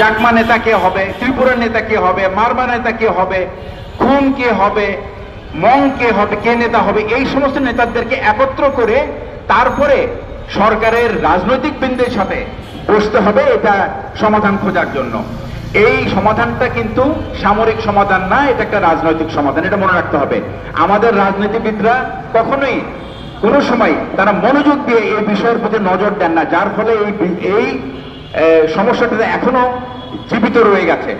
চাকমা নেতা কে হবে, ত্রিপুরা নেতা কে হবে মারমা নেতা কে হবে, খুন কে হবে, মং কে হবে, কে নেতা হবে, এই সমস্ত নেতাদেরকে একত্র করে তারপরে সরকারের রাজনৈতিক বৃন্দের সাথে বসতে হবে এটা সমাধান খোঁজার জন্য। এই সমাধানটা কিন্তু সামরিক সমাধান না, এটা একটা রাজনৈতিক সমাধান, এটা মনে রাখতে হবে। আমাদের রাজনীতিবিদরা কখনোই কোনো সময় তারা মনোযোগ দিয়ে এই বিষয়ের প্রতি নজর দেন না, যার ফলে এই এই সমস্যাটা এখনও জীবিত রয়ে গেছে।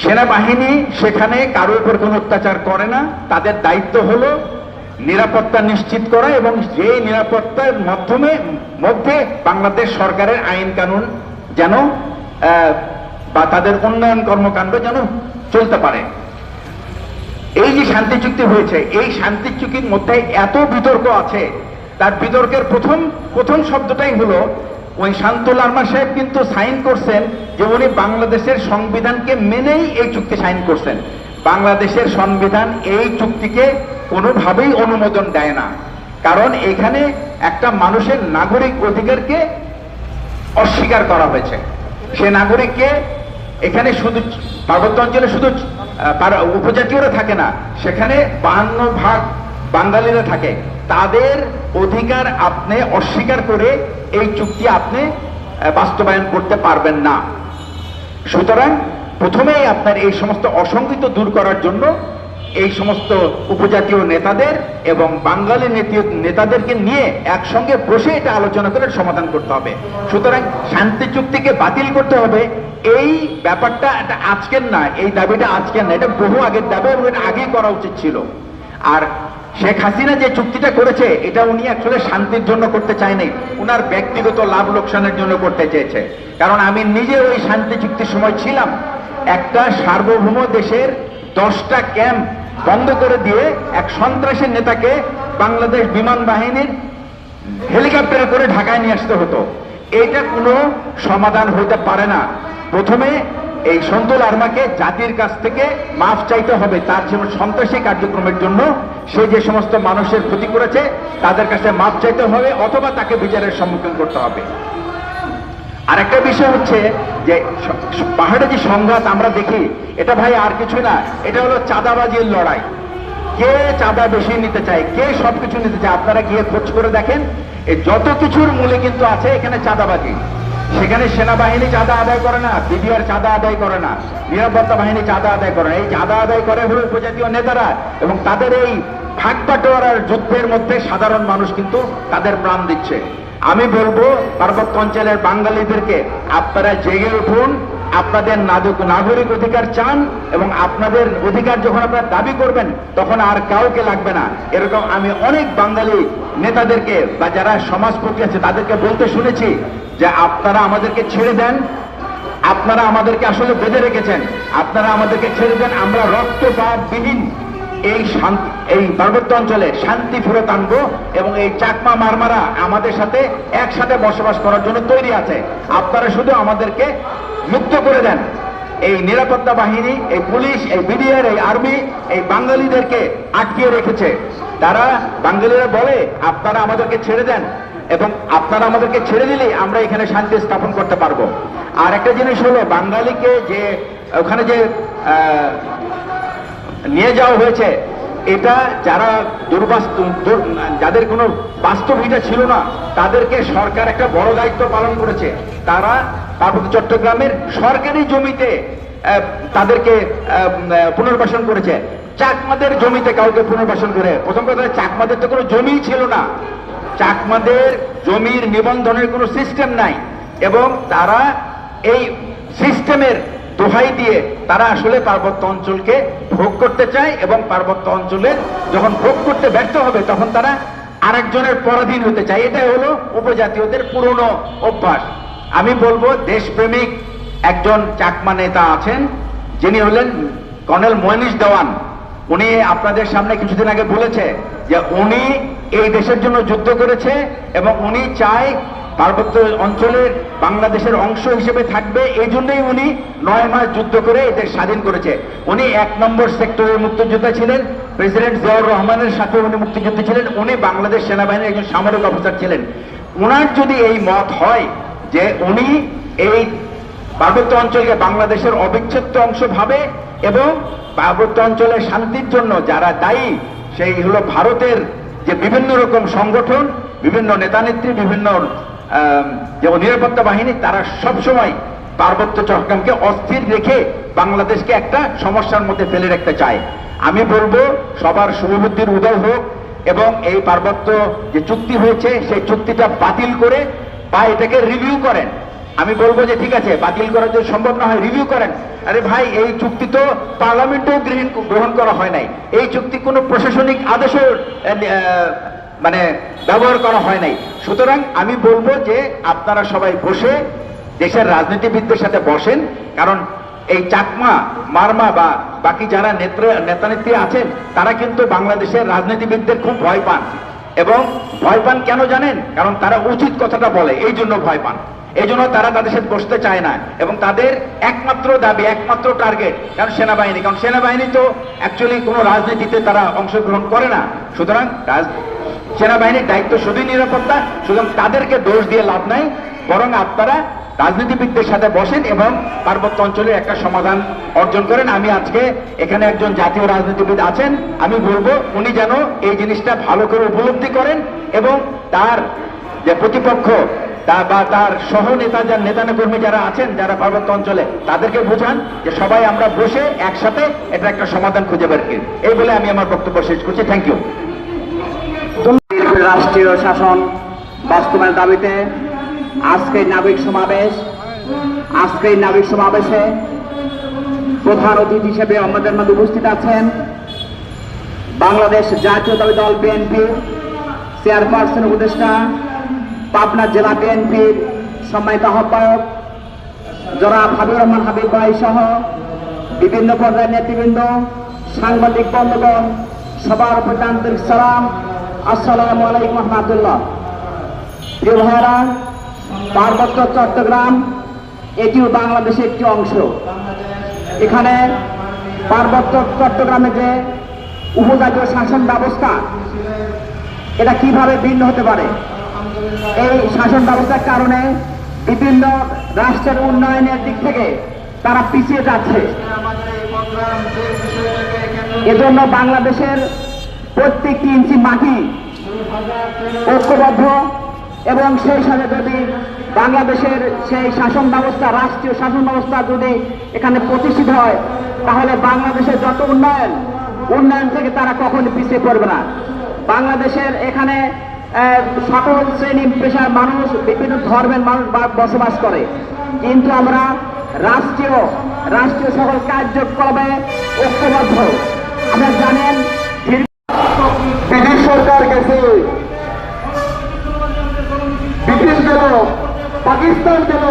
সেনাবাহিনী সেখানে কারোর উপর কোনো অত্যাচার করে না, তাদের দায়িত্ব হলো নিরাপত্তা নিশ্চিত করা এবং যে নিরাপত্তার মাধ্যমে মধ্যে বাংলাদেশ সরকারের আইন কানুন যেন বা তাদের উন্নয়ন কর্মকাণ্ড যেন চলতে পারে। এই যে শান্তি চুক্তি হয়েছে, এই শান্তি চুক্তির মধ্যে এত বিতর্ক আছে, তার বিতর্কের প্রথম প্রথম শব্দটাই হলো ওই শান্তুল আরমা সাহেব কিন্তু সাইন করছেন যে উনি বাংলাদেশের সংবিধানকে মেনেই এই চুক্তি সাইন করছেন। বাংলাদেশের সংবিধান এই চুক্তিকে কোনোভাবেই অনুমোদন দেয় না। কারণ এখানে একটা মানুষের নাগরিক অধিকারকে অস্বীকার করা হয়েছে। সে নাগরিককে এখানে শুধু পার্বত্য অঞ্চলে শুধু উপজাতীয়রা থাকে না, সেখানে বাহান্ন ভাগ বাঙালিরা থাকে। তাদের অধিকার আপনি অস্বীকার করে এই চুক্তি আপনি বাস্তবায়ন করতে পারবেন না। সুতরাং প্রথমেই আপনার এই সমস্ত অসঙ্গিত দূর করার জন্য এই সমস্ত উপজাতীয় নেতাদের এবং বাঙালি নেতি- নেতাদেরকে নিয়ে একসঙ্গে বসে এটা আলোচনা করে সমাধান করতে হবে। সুতরাং শান্তি চুক্তিকে বাতিল করতে হবে। এই ব্যাপারটা এটা আজকের না, এই দাবিটা আজকের না, এটা বহু আগের দাবি এবং এটা আগেই করা উচিত ছিল। আর শেখ হাসিনা যে চুক্তিটা করেছে, এটা উনি আসলে শান্তির জন্য করতে চায়নি। উনার ব্যক্তিগত লাভ লোকসানের জন্য করতে চেয়েছে। কারণ আমি নিজে ওই শান্তি চুক্তির সময় ছিলাম। একটা সার্বভৌম দেশের দশটা ক্যাম্প বন্ধ করে দিয়ে এক সন্ত্রাসের নেতাকে বাংলাদেশ বিমান বাহিনীর হেলিকপ্টারে করে ঢাকায় নিয়ে আসতে হতো। এটা কোনো সমাধান হতে পারে না। প্রথমে এই সন্তুল আর্মাকে জাতির কাছ থেকে মাফ চাইতে হবে। তার যে সন্ত্রাসী কার্যক্রমের জন্য সে যে সমস্ত মানুষের ক্ষতি করেছে, তাদের কাছে মাফ চাইতে হবে অথবা তাকে বিচারের সম্মুখীন করতে হবে। আর একটা বিষয় হচ্ছে যে পাহাড়ে যে সংঘাত আমরা দেখি, এটা ভাই আর কিছু না, এটা হলো চাঁদাবাজির লড়াই। কে চাঁদা বেশি নিতে চায়, কে সবকিছু নিতে চায়, আপনারা গিয়ে খোঁজ করে দেখেন। এই যত কিছুর মূলে কিন্তু আছে এখানে চাঁদাবাজি। সেখানে সেনাবাহিনী চাঁদা আদায় করে না, বিডিআর চাঁদা আদায় করে না, নিরাপত্তা বাহিনী চাঁদা আদায় করে না। এই চাঁদা আদায় করে হলো উপজাতীয় নেতারা এবং তাদের এই ভাগ বাটোয়ারার যুদ্ধের মধ্যে সাধারণ মানুষ কিন্তু তাদের প্রাণ দিচ্ছে। আমি বলব পার্বত্য অঞ্চলের বাঙালিদেরকে, আপনারা জেগে উঠুন আপনাদের নাগরিক অধিকার চান এবং আপনাদের অধিকার যখন আপনারা দাবি করবেন, তখন আর কাউকে লাগবে না। এরকম আমি অনেক বাঙালি নেতাদেরকে বা যারা সমাজপতি আছে, তাদেরকে বলতে শুনেছি যে আপনারা আমাদেরকে ছেড়ে দেন, আপনারা আমাদেরকে আসলে বেঁধে রেখেছেন, আপনারা আমাদেরকে ছেড়ে দেন, আমরা রক্তপাতবিহীন এই শান্তি, এই পার্বত্য অঞ্চলে শান্তি ফেরত আনব এবং এই চাকমা মারমারা আমাদের সাথে একসাথে বসবাস করার জন্য তৈরি আছে। আপনারা শুধু আমাদেরকে মুক্ত করে দেন। এই নিরাপত্তা বাহিনী, এই পুলিশ, এই বিডিআর, এই আর্মি, এই বাঙালিদেরকে আটকিয়ে রেখেছে। তারা বাঙালিরা বলে, আপনারা আমাদেরকে ছেড়ে দেন এবং আপনারা আমাদেরকে ছেড়ে দিলেই আমরা এখানে শান্তি স্থাপন করতে পারব। আর একটা জিনিস হলো, বাঙালিকে যে, ওখানে যে নিয়ে যাওয়া হয়েছে, এটা যারা দুর্বাস্তু, দুর- যাদের কোনো বাস্তবিটা ছিল না, তাদেরকে সরকার একটা বড় দায়িত্ব পালন করেছে। তারা পার্বত্য চট্টগ্রামের সরকারি জমিতে তাদেরকে পুনর্বাসন করেছে? চাকমাদের জমিতে কাউকে পুনর্বাসন করে? প্রথম কথা, চাকমাদের তো কোনো জমি ছিল না। চাকমাদের জমির নিবন্ধনের কোনো সিস্টেম নাই। এবং তারা এই সিস্টেমের দোহাই দিয়ে তারা আসলে পার্বত্য অঞ্চলকে ভোগ করতে চায় এবং পার্বত্য অঞ্চলের যখন ভোগ করতে ব্যর্থ হবে, তখন তারা আরেকজনের পরাধীন হতে চায়। এটাই হলো উপজাতীয়দের পুরনো অভ্যাস। আমি বলব দেশপ্রেমিক একজন চাকমা নেতা আছেন, যিনি হলেন কর্নেল ময়নিশ দেওয়ান। উনি আপনাদের সামনে কিছুদিন আগে বলেছে যে উনি এই দেশের জন্য যুদ্ধ করেছে এবং উনি চায় পার্বত্য অঞ্চলের বাংলাদেশের অংশ হিসেবে থাকবে। এই জন্যই উনি নয় মাস যুদ্ধ করে এদের স্বাধীন করেছে। উনি এক নম্বর সেক্টরের মুক্তিযোদ্ধা ছিলেন। প্রেসিডেন্ট জিয়াউর রহমানের সাথে উনি মুক্তিযুদ্ধ ছিলেন। উনি বাংলাদেশ সেনাবাহিনীর একজন সামরিক অফিসার ছিলেন। ওনার যদি এই মত হয় যে উনি এই পার্বত্য অঞ্চলকে বাংলাদেশের অবিচ্ছেদ্য অংশ ভাবে এবং পার্বত্য অঞ্চলের শান্তির জন্য যারা দায়ী সেই হলো ভারতের যে বিভিন্ন রকম সংগঠন বিভিন্ন নেতানেত্রী বিভিন্ন আম, যে নিরাপত্তা বাহিনী তারা সবসময় পার্বত্য চট্টগ্রামকে অস্থির রেখে বাংলাদেশকে একটা সমস্যার মধ্যে ফেলে রাখতে চায়। আমি বলব সবার শুভবুদ্ধির উদয় হোক এবং এই পার্বত্য যে চুক্তি হয়েছে সেই চুক্তিটা বাতিল করে বা এটাকে রিভিউ করেন। আমি বলব যে, ঠিক আছে, বাতিল করা যদি সম্ভব না হয় রিভিউ করেন। আরে ভাই, এই চুক্তি তো পার্লামেন্টেও গ্রহণ গ্রহণ করা হয় নাই। এই চুক্তি কোনো প্রশাসনিক আদেশও মানে ব্যবহার করা হয় নাই। সুতরাং আমি বলব যে, আপনারা সবাই বসে দেশের রাজনীতিবিদদের সাথে বসেন, কারণ এই চাকমা, মারমা বা বাকি যারা নেত্র, নেতানেত্রী আছেন, তারা কিন্তু বাংলাদেশের রাজনীতিবিদদের খুব ভয় পান। এবং ভয় পান কেন জানেন? কারণ তারা উচিত কথাটা বলে, এই জন্য ভয় পান। এই জন্য তারা তাদের সাথে বসতে চায় না এবং তাদের একমাত্র দাবি, একমাত্র টার্গেট কারণ সেনাবাহিনী। কারণ সেনাবাহিনী তো অ্যাকচুয়ালি কোনো রাজনীতিতে তারা অংশগ্রহণ করে না। সুতরাং সেনাবাহিনীর দায়িত্ব শুধুই নিরাপত্তা, সুতরাং তাদেরকে দোষ দিয়ে লাভ নাই। বরং আপনারা রাজনীতিবিদদের সাথে বসেন এবং পার্বত্য অঞ্চলের একটা সমাধান অর্জন করেন। আমি আজকে এখানে একজন জাতীয় রাজনীতিবিদ আছেন। আমি বলব, উনি যেন এই জিনিসটা ভালো করে উপলব্ধি করেন এবং তার যে প্রতিপক্ষ, তা বা তার সহ নেতা যার নেতা কর্মী যারা আছেন, যারা পার্বত্য অঞ্চলে, তাদেরকে বোঝান যে সবাই আমরা বসে একসাথে এটা একটা সমাধান খুঁজে বের করি। এই বলে আমি আমার বক্তব্য শেষ করছি। থ্যাংক ইউ রাষ্ট্রীয় শাসন বাস্তবায়নের দাবিতে আজকে নাগরিক সমাবেশ, আজকে নাবিক সমাবেশে প্রধান অতিথি হিসেবে আমাদের মধ্যে উপস্থিত আছেন বাংলাদেশ জাতীয়তাবাদী দল বিএনপি চেয়ারপারসন উপদেষ্টা, পাবনা জেলা বিএনপির সম্মানিত আহ্বায়ক জনাব হাবিবুর রহমান হাবিব ভাই সহ বিভিন্ন পর্যায়ের নেতৃবৃন্দ, সাংবাদিক বন্ধুগণ, সবার প্রতি আন্তরিক সালাম। আসসালামু আলাইকুম রহমতুল্লাহ। প্রিয় ভাইরা পার্বত্য চট্টগ্রাম, এটিও বাংলাদেশের একটি অংশ। এখানে পার্বত্য চট্টগ্রামে যে উপজাতীয় শাসন ব্যবস্থা, এটা কীভাবে ভিন্ন হতে পারে? এই শাসন ব্যবস্থার কারণে বিভিন্ন রাষ্ট্রের উন্নয়নের দিক থেকে তারা পিছিয়ে যাচ্ছে। এজন্য বাংলাদেশের প্রত্যেকটি ইঞ্চি মাটি ঐক্যবদ্ধ এবং সেই সাথে যদি বাংলাদেশের সেই শাসন ব্যবস্থা, রাষ্ট্রীয় শাসন ব্যবস্থা যদি এখানে প্রতিষ্ঠিত হয়, তাহলে বাংলাদেশের যত উন্নয়ন উন্নয়ন থেকে তারা কখনো পিছিয়ে পড়বে না। বাংলাদেশের এখানে সকল শ্রেণি পেশার মানুষ, বিভিন্ন ধর্মের মানুষ বসবাস করে। কিন্তু আমরা রাষ্ট্রীয় রাষ্ট্রীয় সকল কার্যক্রমে ঐক্যবদ্ধ। আপনারা জানেন ব্রিটিশ সরকার গেছে। গেল পাকিস্তান গেল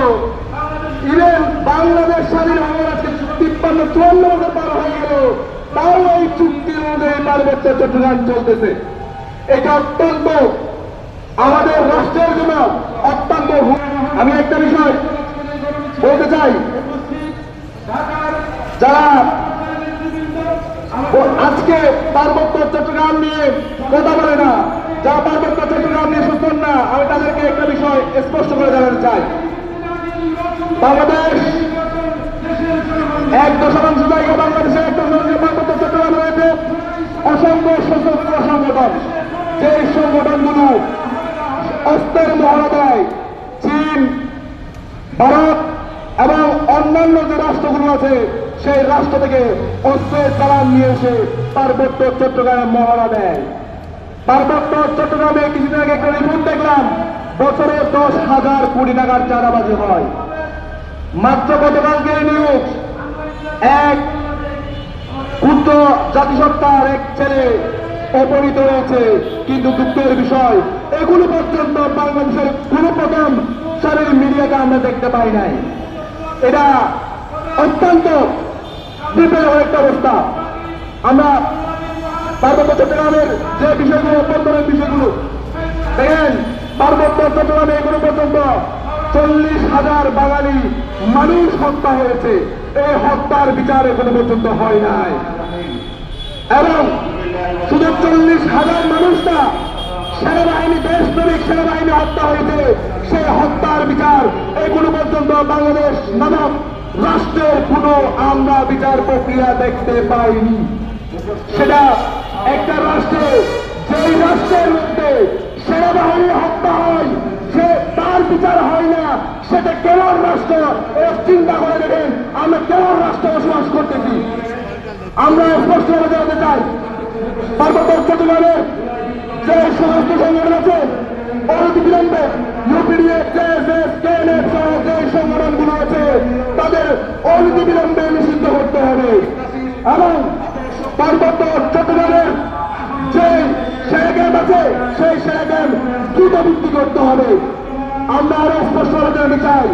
ইভেন বাংলাদেশ স্বাধীন হওয়ার আজকে তিপ্পান্ন, চুয়ান্ন বছর পার হয়ে গেল তাও এই চুক্তির অনুযায়ী পার্বত্য চট্টগ্রাম চলতেছে। এটা অত্যন্ত আমাদের রাষ্ট্রের জন্য অত্যন্ত আমি একটা বিষয় বলতে চাই। যারা আজকে পার্বত্য চট্টগ্রাম নিয়ে কথা বলে না যা পার্বত্য চট্টগ্রাম নিয়ে সুস্থ না, আমি তাদেরকে একটা বিষয় স্পষ্ট করে জানাতে চাই। বাংলাদেশ এক দশমাংশ জায়গা বাংলাদেশে এক দশমাংশ পার্বত্য চট্টগ্রাম রয়েছে। অসংখ্য সশস্ত্র সংগঠন। যে সংগঠনগুলো অস্ত্রের মহড়া দেয়, চীন, ভারত এবং অন্যান্য যে রাষ্ট্রগুলো আছে, সেই রাষ্ট্র থেকে অস্ত্রের চালান নিয়ে এসে পার্বত্য চট্টগ্রামে মহড়া দেয়। পার্বত্য চট্টগ্রামে কিছুদিন আগে একটা রিপোর্ট দেখলাম। বছরে দশ হাজার কোটি টাকার চাঁদাবাজি হয়। মাত্র গতকালকে নিউজ এক ক্ষুদ্র জাতিসত্তার এক ছেলে অপহৃত হয়েছে। কিন্তু দুঃখের বিষয় এগুলো পর্যন্ত বাংলাদেশের কোনো প্রথম সারের মিডিয়াকে আমরা দেখতে পাই নাই। এটা অত্যন্ত বিপদ একটা অবস্থা। আমরা পার্বত্য চট্টগ্রামের যে বিষয়গুলো অভ্যন্তরের বিষয়গুলো, দেখেন, পার্বত্য চট্টগ্রামে এগুলো পর্যন্ত চল্লিশ হাজার বাঙালি মানুষ হত্যা হয়েছে। এই হত্যার বিচার এখনও পর্যন্ত হয় নাই। এবং শুধু চল্লিশ হাজার মানুষ না সেনাবাহিনী, দেশপ্রেমিক সেনাবাহিনী হত্যা হয়েছে, সেই হত্যার বিচার এগুলো পর্যন্ত বাংলাদেশ নামক রাষ্ট্রের কোনো আমরা বিচার প্রক্রিয়া দেখতে পাইনি। সেটা একটা রাষ্ট্রে, যেই রাষ্ট্রের মধ্যে সেনাবাহিনী হত্যা হয়, সে তার বিচার হয় না, সেটা কেমন রাষ্ট্র। চিন্তা করে দেখেন, আমরা কেমন রাষ্ট্রে বসবাস করতেছি। আমরা স্পষ্ট ভাবে জানাতে চাই, পার্বত্য চট্টগ্রামে যে সমস্ত সংগঠন আছে অনতি বিলম্বে যে সংগঠনগুলো আছে, তাদের অনতি বিলম্বে নিষিদ্ধ করতে হবে। এবং পার্বত্য চট্টগ্রামের যে সেরা আছে, সেই সেরা ক্যাম্প দ্রুত করতে হবে। আমরা আরও স্পষ্ট ভাবে চাই,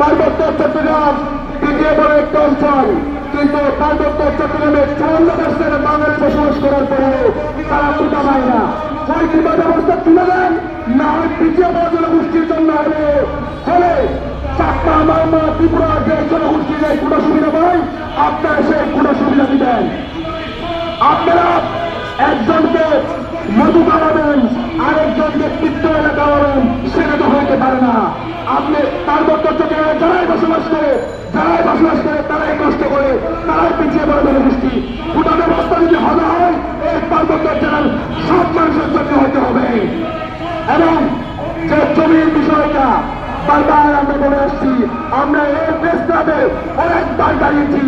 পার্বত্য চট্টগ্রাম তৃতীয় বড় একটা অঞ্চল, কিন্তু পার্বত্য চট্টগ্রামে চুয়ান্ন পার্সেন্ট বসবাস করার পরে তারা কোটা পায় না? হয় বিমা ব্যবস্থা তুলে দেন, না হয় তৃতীয় বড় জনগোষ্ঠীর জন্য হবে। ফলে চাকমা মালমা ত্রিপুরা যে জনগোষ্ঠী যে কোটা সুবিধা পায়? আপনারা সেই কোটা সুবিধা দিবেন। আপনারা একজনকে মধু খাওয়াবেন আরেকজনকে ব্যক্তিত্ব এলাকা খাওয়াবেন সেটা তো হইতে পারে না। আপনি তার থেকে যারাই বসবাস করে, যারাই বসবাস করে, তারাই কষ্ট করে, তারাই পিছিয়ে পড়ে জনগোষ্ঠী গোটা ব্যবস্থা যদি হবে হয়, এই পার্বত্য জেলার সব মানুষের জন্য হতে হবে। এবং যে জমির বিষয়টা আমরা বলে আসছি। আমরা এই প্রেস ক্লাবে অনেকবার দাঁড়িয়েছি,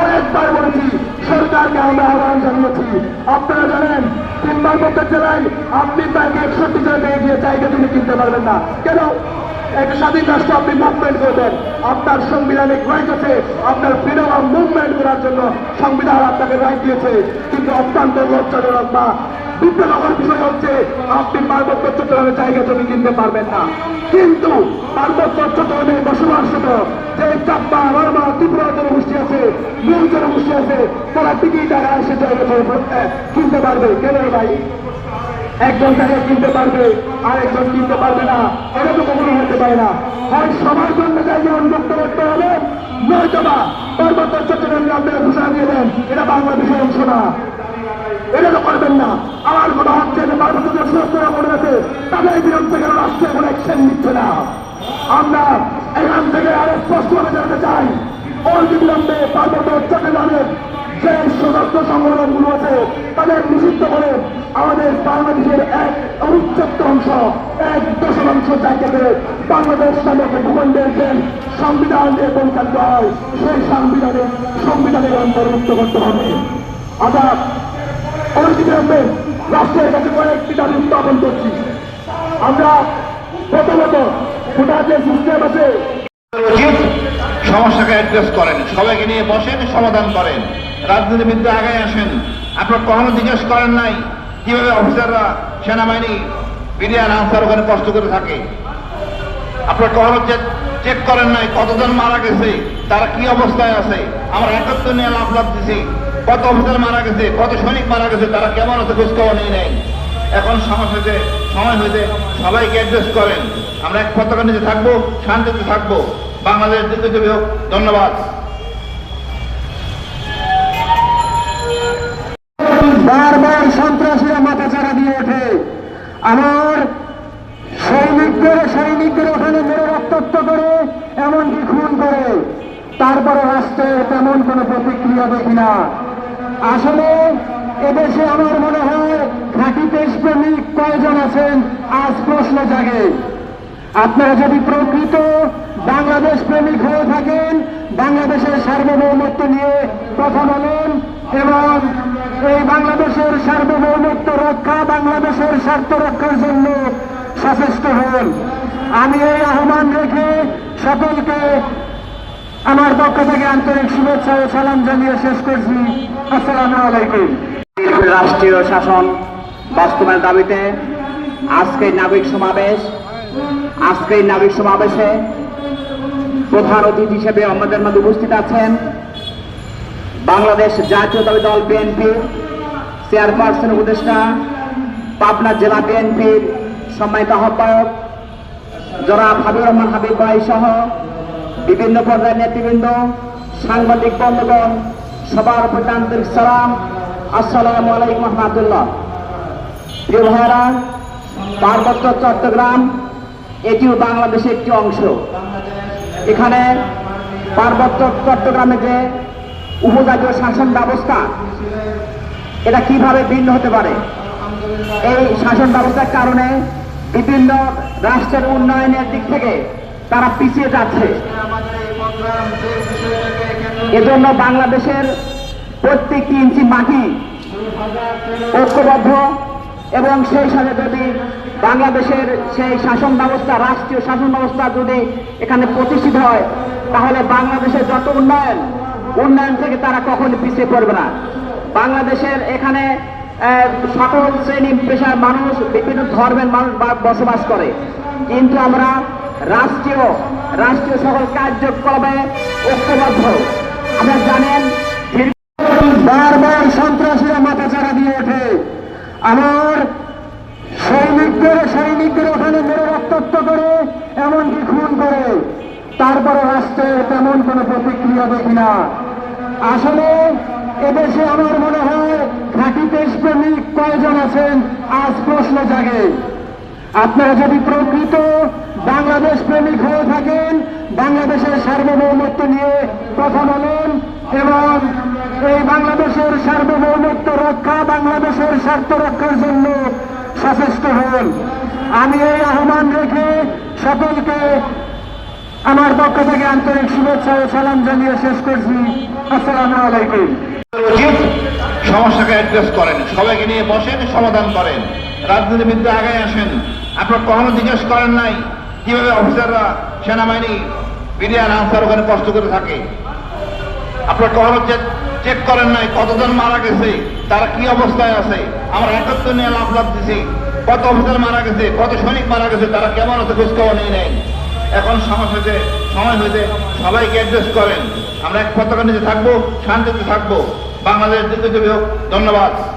অনেকবার বলেছি, সরকারকে আমরা আহ্বান জানিয়েছি। আপনারা জানেন তিন পার্বত্য জেলায় আপনি ব্যাংকে একষট্টি জায়গায় গিয়ে জায়গা তিনি কিনতে পারবেন না। কেন? একটা স্বাধীন রাষ্ট্র আপনি মুভমেন্ট করবেন আপনার সাংবিধানিক রাইট আছে, আপনার ফ্রিডম অফ মুভমেন্ট করার জন্য সংবিধান আপনাকে রাইট দিয়েছে। কিন্তু অত্যন্ত লজ্জাজনক বা বিদ্যানগর বিষয় হচ্ছে, আপনি পার্বত্য চট্টগ্রামে জায়গা জমি কিনতে পারবেন না। কিন্তু পার্বত্য চট্টগ্রামে বসবাসরত যে চাপ্পা, বর্মা, ত্রিপুরা জনগোষ্ঠী আছে মূল জনগোষ্ঠী আছে, তারা টিকিট টাকা এসে জায়গা কিনতে পারবে। কেন ভাই? একজন জায়গা কিনতে পারবে আর একজন কিনতে পারবে না। এটা তো কখনো হতে পারে না। হয় সবার জন্য জায়গা উন্মুক্ত করতে হবে নয়তো বা পার্বত্য চট্টগ্রামে আপনারা ঘোষণা দিয়ে দেন, এটা বাংলাদেশের অংশ না। এটা তো করবেন না। আমার কথা হচ্ছে যে পার্বত্য সুরক্ষা করে গেছে, তাদের বিরুদ্ধে কেন রাষ্ট্র কোনো অ্যাকশন নিচ্ছে না। আমরা এখান থেকে আরও স্পষ্টভাবে জানতে চাই অনবিলম্বে পার্বত্য চট্টগ্রামের যে সদস্য সংগঠনগুলো আছে, তাদের নিষিদ্ধ করে আমাদের বাংলাদেশের এক অবিচ্ছেদ্য অংশ, এক দশমাংশ জায়গাতে বাংলাদেশ নামক ভূখণ্ডের যে সংবিধান যে পরিচালিত হয়, সেই সংবিধানে সংবিধানের অন্তর্ভুক্ত করতে হবে। অর্থাৎ অনবিলম্বে রাষ্ট্রের কাছে কয়েকটি দাবি উত্থাপন করছি। আমরা প্রথমত গোটা যে সিস্টেম আছে সমস্যাকে অ্যাড্রেস করেন, সবাইকে নিয়ে বসেন, সমাধান করেন। রাজনীতিবিদরা আগে আসেন। আপনারা কখনো জিজ্ঞেস করেন নাই কীভাবে অফিসাররা সেনাবাহিনী বিডিআর আনসার ওখানে কষ্ট করে থাকে? আপনারা কখনো চেক করেন নাই কতজন মারা গেছে, তারা কি অবস্থায় আছে? আমরা একাত্তর নিয়ে লাভ লাভ দিছি। কত অফিসার মারা গেছে, কত সৈনিক মারা গেছে, তারা কেমন আছে খোঁজখবর নিয়ে নেই। এখন সমস্যা হয়েছে, সময় হয়েছে, সবাইকে অ্যাড্রেস করেন। আমরা এক পতাকা নিচে থাকব, শান্তিতে থাকব। বাংলাদেশ দীর্ঘজীবী হোক, ধন্যবাদ। বারবার সন্ত্রাসীরা মাথাচাড়া দিয়ে ওঠে। আমার সৈনিকদের সৈনিকদের ওখানে মেরে রক্তাক্ত করে, এমনকি খুন করে। তারপরে রাষ্ট্রের তেমন কোনো প্রতিক্রিয়া দেখি না। আসলে এদেশে আমার মনে হয় খাঁটি দেশপ্রেমিক কয়জন আছেন, আজ প্রশ্ন জাগে। আপনারা যদি প্রকৃত বাংলাদেশ প্রেমিক হয়ে থাকেন, বাংলাদেশের সার্বভৌমত্ব নিয়ে কথা বলেন এবং এই বাংলাদেশের সার্বভৌমত্ব রক্ষা, বাংলাদেশের স্বার্থ রক্ষার জন্য সচেষ্ট হন। আমি এই আহ্বান রেখে সকলকে আমার পক্ষ থেকে আন্তরিক শুভেচ্ছা ও সালাম জানিয়ে শেষ করছি। আসসালামু আলাইকুম। রাষ্ট্রীয় শাসন বাস্তবায়নের দাবিতে আজকে নাবিক সমাবেশ আজকে নাবিক সমাবেশে প্রধান অতিথি হিসেবে আমাদের মধ্যে উপস্থিত আছেন বাংলাদেশ জাতীয়তাবাদী দল বিএনপি চেয়ারপারসন উপদেষ্টা, পাবনা জেলা বিএনপির সম্মানিত আহ্বায়ক জনাব হাবিবুর রহমান হাবিব ভাই সহ বিভিন্ন পর্যায়ের নেতৃবৃন্দ, সাংবাদিক বন্ধুগণ, সবার আন্তরিক সালাম। আসসালামু আলাইকুম রহমতুল্লাহ। প্রিয় ভাইরা পার্বত্য চট্টগ্রাম, এটিও বাংলাদেশের একটি অংশ। এখানে পার্বত্য চট্টগ্রামে যে উপজাতীয় শাসন ব্যবস্থা, এটা কীভাবে ভিন্ন হতে পারে? এই শাসন ব্যবস্থার কারণে বিভিন্ন রাষ্ট্রের উন্নয়নের দিক থেকে তারা পিছিয়ে যাচ্ছে। এজন্য বাংলাদেশের প্রত্যেকটি ইঞ্চি মাটি ঐক্যবদ্ধ এবং সেই সাথে যদি বাংলাদেশের সেই শাসন ব্যবস্থা, রাষ্ট্রীয় শাসন ব্যবস্থা যদি এখানে প্রতিষ্ঠিত হয়, তাহলে বাংলাদেশের যত উন্নয়ন উন্নয়ন থেকে তারা কখনো পিছিয়ে পড়বে না। বাংলাদেশের এখানে সকল শ্রেণি পেশার মানুষ বিভিন্ন ধর্মের মানুষ বসবাস করে। কিন্তু আমরা রাষ্ট্রীয় রাষ্ট্রীয় সকল কার্যক্রমে ঐক্যবদ্ধ আপনারা জানেন বারবার সন্ত্রাসীরা মাথাচাড়া দিয়ে ওঠে। আমার সৈনিকদের সৈনিকদের ওখানে মেরে রক্তাক্ত করে, এমনকি খুন করে। তারপরে রাষ্ট্রে তেমন কোনো প্রতিক্রিয়া দেখি না। আসলে এদেশে আমার মনে হয় খাঁটি দেশপ্রেমিক কয়জন আছেন, আজ প্রশ্ন জাগে। আপনারা যদি প্রকৃত বাংলাদেশ প্রেমিক হয়ে থাকেন, বাংলাদেশের সার্বভৌমত্ব নিয়ে কথা বলেন এবং এই বাংলাদেশের সার্বভৌমত্ব রক্ষা বাংলাদেশের স্বার্থ রক্ষার জন্য সচেষ্ট হন। আমি এই আহ্বান রেখে সকলকে আমার পক্ষ থেকে আন্তরিক শুভেচ্ছা ও সালাম জানিয়ে শেষ করছি। আসসালামু আলাইকুম। সমস্যাকে অ্যাড্রেস করেন, সবাইকে নিয়ে বসেন, সমাধান করেন। রাজনীতিবিদরা আগে আসেন। আপনার কখনো জিজ্ঞেস করেন নাই কীভাবে অফিসাররা সেনাবাহিনী বিডিআর আনসার ওখানে কষ্ট করে থাকে? আপনার কখনো চেক করেন নাই কতজন মারা গেছে, তারা কি অবস্থায় আছে? আমরা একত্র নিয়ে লাভ লাভ দিছি কত অফিসার মারা গেছে, কত সৈনিক মারা গেছে, তারা কেমন আছে খোঁজখবর নিয়ে নেই। এখন সময় হয়েছে সময় হয়েছে, সবাইকে অ্যাডজাস্ট করেন। আমরা এক পতাকা নিচে থাকব, শান্তিতে থাকব। বাংলাদেশ হোক। ধন্যবাদ।